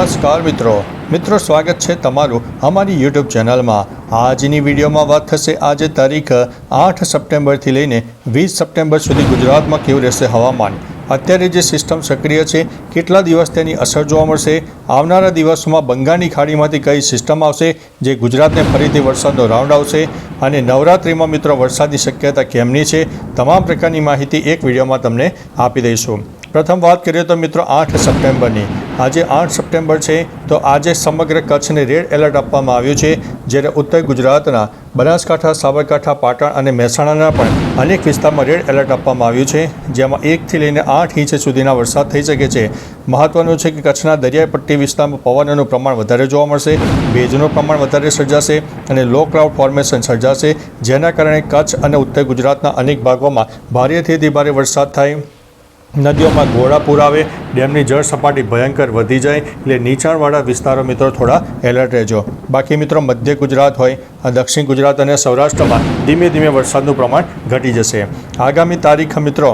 નમસ્કાર મિત્રો. મિત્રો, સ્વાગત છે તમારું અમારી યુટ્યુબ ચેનલમાં. આજની વિડીયોમાં વાત થશે આજે તારીખ આઠ સપ્ટેમ્બરથી લઈને વીસ સપ્ટેમ્બર સુધી ગુજરાતમાં કેવું રહેશે હવામાન? અત્યારે જે સિસ્ટમ સક્રિય છે, કેટલા દિવસ તેની અસર જોવા મળશે? આવનારા દિવસોમાં બંગાળની ખાડીમાંથી કઈ સિસ્ટમ આવશે, જે ગુજરાતને ફરીથી વરસાદનો રાઉન્ડ આવશે? અને નવરાત્રિમાં મિત્રો વરસાદની શક્યતા કેમની છે? તમામ પ્રકારની માહિતી એક વિડીયોમાં તમને આપી દઈશું. પ્રથમ વાત કરીએ તો મિત્રો આઠ સપ્ટેમ્બરની. આજે આઠ સપ્ટેમ્બર છે, તો આજે સમગ્ર કચ્છને રેડ એલર્ટ આપવામાં આવ્યું છે, જ્યારે ઉત્તર ગુજરાતના બનાસકાંઠા, સાબરકાંઠા, પાટણ અને મહેસાણાના પણ અનેક વિસ્તારમાં રેડ એલર્ટ આપવામાં આવ્યું છે, જેમાં એકથી લઈને આઠ ઇંચ સુધીના વરસાદ થઈ શકે છે. મહત્વનું છે કે કચ્છના દરિયાઈ પટ્ટી વિસ્તારમાં પવનનું પ્રમાણ વધારે જોવા મળશે, ભેજનું પ્રમાણ વધારે સર્જાશે અને લો ક્લાઉડ ફોર્મેશન સર્જાશે, જેના કારણે કચ્છ અને ઉત્તર ગુજરાતના અનેક ભાગોમાં ભારેથી અતિ વરસાદ થાય. નદીઓમાં ઘોડા પૂર આવે ડેમની જળ સપાટી ભયંકર વધી જાય એટલે નીચાણવાળા વિસ્તારો મિત્રો થોડા એલર્ટ રહેજો. બાકી મિત્રો મધ્ય ગુજરાત હોય દક્ષિણ ગુજરાત અને સૌરાષ્ટ્રમાં ધીમે ધીમે વરસાદનું પ્રમાણ ઘટી જશે. આગામી તારીખ મિત્રો,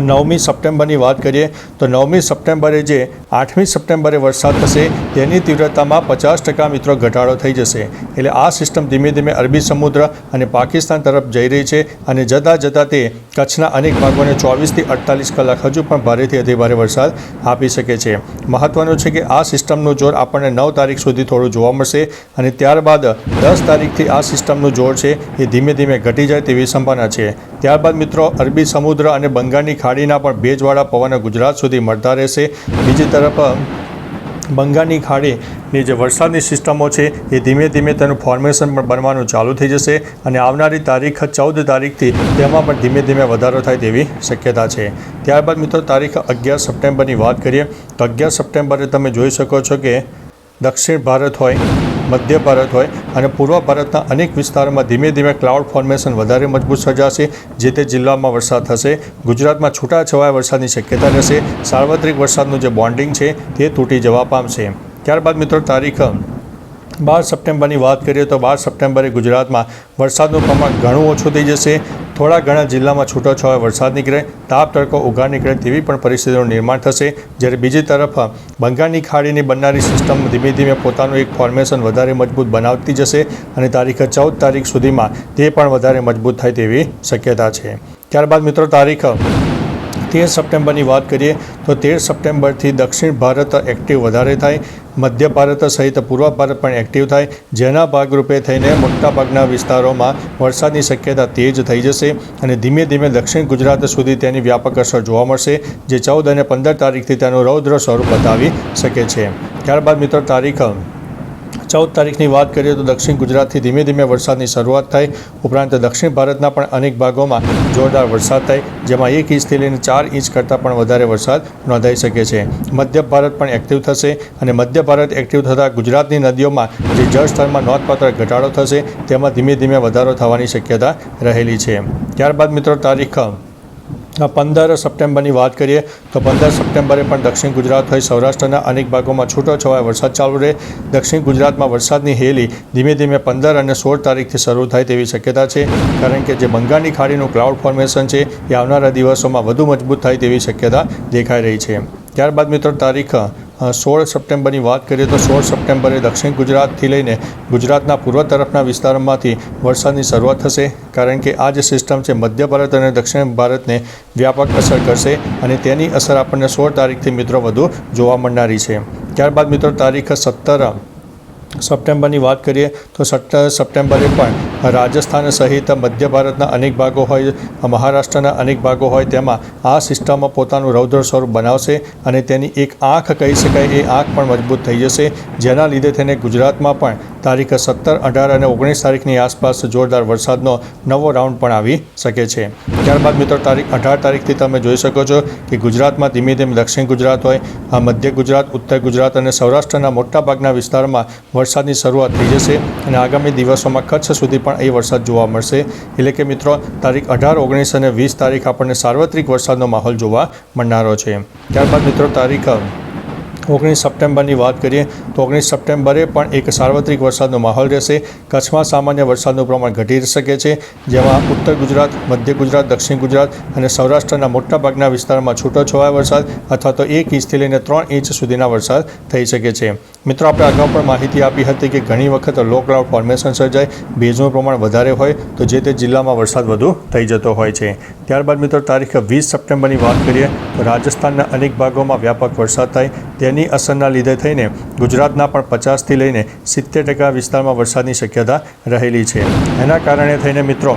નવમી સપ્ટેમ્બરની વાત કરીએ તો નવમી સપ્ટેમ્બરે જે આઠમી સપ્ટેમ્બરે વરસાદ થશે, તેની તીવ્રતામાં પચાસ ટકા મિત્રો ઘટાડો થઈ જશે. એટલે આ સિસ્ટમ ધીમે ધીમે અરબી સમુદ્ર અને પાકિસ્તાન તરફ જઈ રહી છે અને જતાં જતાં તે કચ્છના અનેક ભાગોને ચોવીસથી અડતાલીસ કલાક હજુ પણ ભારેથી અતિ ભારે વરસાદ આપી શકે છે. મહત્વનું છે કે આ સિસ્ટમનું જોર આપણને નવ તારીખ સુધી થોડું જોવા મળશે અને ત્યારબાદ દસ તારીખથી આ સિસ્ટમનું જોર છે એ ધીમે ધીમે ઘટી જાય તેવી સંભાવના છે. ત્યારબાદ મિત્રો, અરબી સમુદ્ર અને બંગાળની ખાડીના પણ ભેજવાળા પવન ગુજરાત સુધી મળતા રહેશે. બીજી તરફ બંગાળની ખાડીની જે વરસાદની સિસ્ટમો છે, એ ધીમે ધીમે તેનું ફોર્મેશન પણ બનવાનું ચાલુ થઈ જશે અને આવનારી તારીખ ચૌદ તારીખથી તેમાં પણ ધીમે ધીમે વધારો થાય તેવી શક્યતા છે. ત્યારબાદ મિત્રો, તારીખ અગિયાર સપ્ટેમ્બરની વાત કરીએ, તો અગિયાર સપ્ટેમ્બરે તમે જોઈ શકો છો કે દક્ષિણ ભારત હોય મધ્ય ભારત હોય અને પૂર્વ ભારતના અનેક વિસ્તારોમાં ધીમે ધીમે ક્લાઉડ ફોર્મેશન વધારે મજબૂત સર્જાશે, જે તે જિલ્લામાં વરસાદ થશે. ગુજરાતમાં છૂટાછવાયા વરસાદની શક્યતા રહેશે. સાર્વત્રિક વરસાદનું જે બોન્ડિંગ છે, તે તૂટી જવા પામશે. ત્યારબાદ મિત્રો તારીખ બાર સપ્ટેમ્બરની વાત કરીએ તો બાર સપ્ટેમ્બરે ગુજરાતમાં વરસાદનું પ્રમાણ ઘણું ઓછું થઈ જશે. થોડા ઘણા જિલ્લામાં છૂટોછવાયો વરસાદ નીકળે, તાપ, તડકો ઉઘાડ નીકળે તેવી પણ પરિસ્થિતિનું નિર્માણ થશે. જ્યારે બીજી તરફ, બંગાળની ખાડીની બનનારી સિસ્ટમ ધીમે ધીમે પોતાનું એક ફોર્મેશન વધારે મજબૂત બનાવતી જશે અને તારીખ ચૌદ તારીખ સુધીમાં તે પણ વધારે મજબૂત થાય તેવી શક્યતા છે. ત્યારબાદ મિત્રો, તારીખ તેર સપ્ટેમ્બરની વાત કરીએ તો તેર સપ્ટેમ્બરથી દક્ષિણ ભારત એક્ટિવ વધારે થાય, મધ્ય ભારત સહિત પૂર્વ ભારત પણ એક્ટિવ થાય. જેના ભાગરૂપે થઈને મોટાભાગના વિસ્તારોમાં વરસાદની શક્યતા તેજ થઈ જશે અને ધીમે ધીમે દક્ષિણ ગુજરાત સુધી તેની વ્યાપક અસર જોવા મળશે, જે ચૌદ અને પંદર તારીખથી તેનું રૌદ્ર સ્વરૂપ બતાવી શકે છે. ત્યારબાદ મિત્રો, તારીખ ચૌદ તારીખની વાત કરીએ તો દક્ષિણ ગુજરાતથી ધીમે ધીમે વરસાદની શરૂઆત થાય ઉપરાંત દક્ષિણ ભારતના પણ અનેક ભાગોમાં જોરદાર વરસાદ થાય જેમાં એક ઇંચથી લઈને ચાર ઇંચ કરતાં પણ વધારે વરસાદ નોંધાઈ શકે છે. મધ્ય ભારત પણ એક્ટિવ થશે અને મધ્ય ભારત એક્ટિવ થતાં ગુજરાતની નદીઓમાં જે જળસ્તરમાં નોંધપાત્ર ઘટાડો થશે, તેમાં ધીમે ધીમે વધારો થવાની શક્યતા રહેલી છે. ત્યારબાદ મિત્રો, તારીખ પંદર સપ્ટેમ્બરની વાત કરીએ તો પંદર સપ્ટેમ્બરે પણ દક્ષિણ ગુજરાત હોય સૌરાષ્ટ્રના અનેક ભાગોમાં છૂટોછવાયો વરસાદ ચાલુ રહે. દક્ષિણ ગુજરાતમાં વરસાદની હેલી ધીમે ધીમે પંદર અને સોળ તારીખથી શરૂ થાય તેવી શક્યતા છે. કારણ કે જે બંગાળની ખાડીનું ક્લાઉડ ફોર્મેશન છે, એ આવનારા દિવસોમાં વધુ મજબૂત થાય તેવી શક્યતા દેખાઈ રહી છે. ત્યારબાદ મિત્રો, તારીખ સોળ સપ્ટેમ્બરની વાત કરીએ તો સોળ સપ્ટેમ્બરે દક્ષિણ ગુજરાતથી લઈને ગુજરાતના પૂર્વ તરફના વિસ્તારોમાંથી વરસાદની શરૂઆત થશે. કારણ કે આ જે સિસ્ટમ છે, મધ્ય ભારત અને દક્ષિણ ભારતને વ્યાપક અસર કરશે અને તેની અસર આપણને સોળ તારીખથી મિત્રો વધુ જોવા મળનારી છે. ત્યારબાદ મિત્રો તારીખ સત્તર સપ્ટેમ્બરની વાત કરીએ તો સત્તર સપ્ટેમ્બરે પણ રાજસ્થાન સહિત મધ્ય ભારતના અનેક ભાગો હોય, મહારાષ્ટ્રના અનેક ભાગો હોય તેમાં આ સિસ્ટમ પોતાનું રૌદ્ર સ્વરૂપ બનાવશે અને તેની એક આંખ કહી શકાય, એ આંખ પણ મજબૂત થઈ જશે. જેના લીધે તેને ગુજરાતમાં પણ તારીખ સત્તર, અઢાર અને ઓગણીસ તારીખની આસપાસ જોરદાર વરસાદનો નવો રાઉન્ડ પણ આવી શકે છે. ત્યારબાદ મિત્રો, તારીખ અઢાર તારીખથી તમે જોઈ શકો છો કે ગુજરાતમાં ધીમે ધીમે દક્ષિણ ગુજરાત હોય, આ મધ્ય ગુજરાત, ઉત્તર ગુજરાત અને સૌરાષ્ટ્રના મોટાભાગના વિસ્તારમાં વરસાદની શરૂઆત થઈ જશે અને આગામી દિવસોમાં કચ્છ સુધી પણ એ વરસાદ જોવા મળશે. એટલે કે મિત્રો, તારીખ અઢાર, ઓગણીસ અને વીસ તારીખ આપણને સાર્વત્રિક વરસાદનો માહોલ જોવા મળનારો છે. ત્યારબાદ મિત્રો, તારીખ ઓગણીસ સપ્ટેમ્બરની વાત કરીએ ઓગણીસ સપ્ટેમ્બરે પણ એક સાર્વત્રિક વરસાદનો માહોલ રહેશે. કચ્છમાં સામાન્ય વરસાદનું પ્રમાણ ઘટી શકે છે, જેમાં ઉત્તર ગુજરાત, મધ્ય ગુજરાત, દક્ષિણ ગુજરાત અને સૌરાષ્ટ્રના મોટાભાગના વિસ્તારોમાં છૂટોછવાયો વરસાદ અથવા તો એક ઇંચથી લઈને ત્રણ ઇંચ સુધીના વરસાદ થઈ શકે છે. મિત્રો, આપણે અગાઉ પણ માહિતી આપી હતી કે ઘણી વખત લો ક્લાઉડ ફોર્મેશન સર્જાય, ભેજનું પ્રમાણ વધારે હોય, તો જે તે જિલ્લામાં વરસાદ વધુ થઈ જતો હોય છે. ત્યારબાદ મિત્રો, તારીખ વીસ સપ્ટેમ્બરની વાત કરીએ, તો રાજસ્થાનના અનેક ભાગોમાં વ્યાપક વરસાદ થાય, તેની અસરના લીધે થઈને ગુજરાતના પણ પચાસથી લઈને સિત્તેર ટકા વિસ્તારમાં વરસાદની શક્યતા રહેલી છે. એના કારણે થઈને મિત્રો,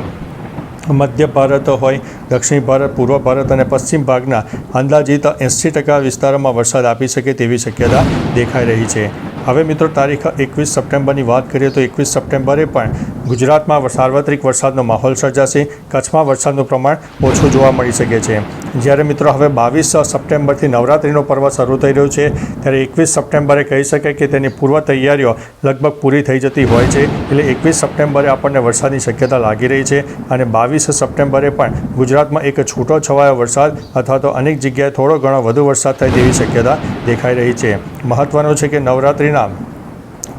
મધ્ય ભારત હોય, દક્ષિણ ભારત, પૂર્વ ભારત અને પશ્ચિમ ભાગના અંદાજિત એંસી ટકા વિસ્તારોમાં વરસાદ આપી શકે તેવી શક્યતા દેખાઈ રહી છે. હવે મિત્રો, તારીખ એકવીસ સપ્ટેમ્બરની વાત કરીએ તો એકવીસ સપ્ટેમ્બરે પણ ગુજરાતમાં સાર્વત્રિક વરસાદનો માહોલ સર્જાશે. કચ્છમાં વરસાદનું પ્રમાણ ઓછું જોવા મળી શકે છે. જ્યારે મિત્રો હવે બાવીસ સપ્ટેમ્બરથી નવરાત્રિનો પર્વ શરૂ થઈ રહ્યો છે, ત્યારે એકવીસ સપ્ટેમ્બરે કહી શકાય કે તેની પૂર્વ તૈયારીઓ લગભગ પૂરી થઈ જતી હોય છે. એટલે એકવીસ સપ્ટેમ્બરે આપણને વરસાદની શક્યતા લાગી રહી છે અને બાવીસ સપ્ટેમ્બરે પણ ગુજરાતમાં એક છૂટો છવાયો વરસાદ અથવા તો અનેક જગ્યાએ થોડો ઘણો વધુ વરસાદ થાય તેવી શક્યતા દેખાઈ રહી છે. મહત્ત્વનું છે કે નવરાત્રિના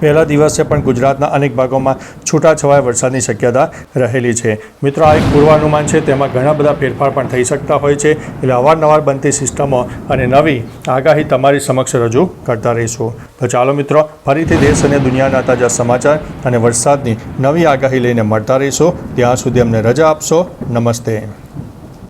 પહેલા દિવસે પણ ગુજરાતના અનેક ભાગોમાં છૂટાછવાયા વરસાદની શક્યતા રહેલી છે. મિત્રો, આ એક પૂર્વાનુમાન છે. તેમાં ઘણા બધા ફેરફાર પણ થઈ શકતા હોય છે. એટલે અવારનવાર બનતી સિસ્ટમો અને નવી આગાહી તમારી સમક્ષ રજૂ કરતા રહીશું. તો ચાલો મિત્રો, ફરીથી દેશ અને દુનિયાના તાજા સમાચાર અને વરસાદની નવી આગાહી લઈને મળતા રહીશું. ત્યાં સુધી અમને રજા આપશો. નમસ્તે.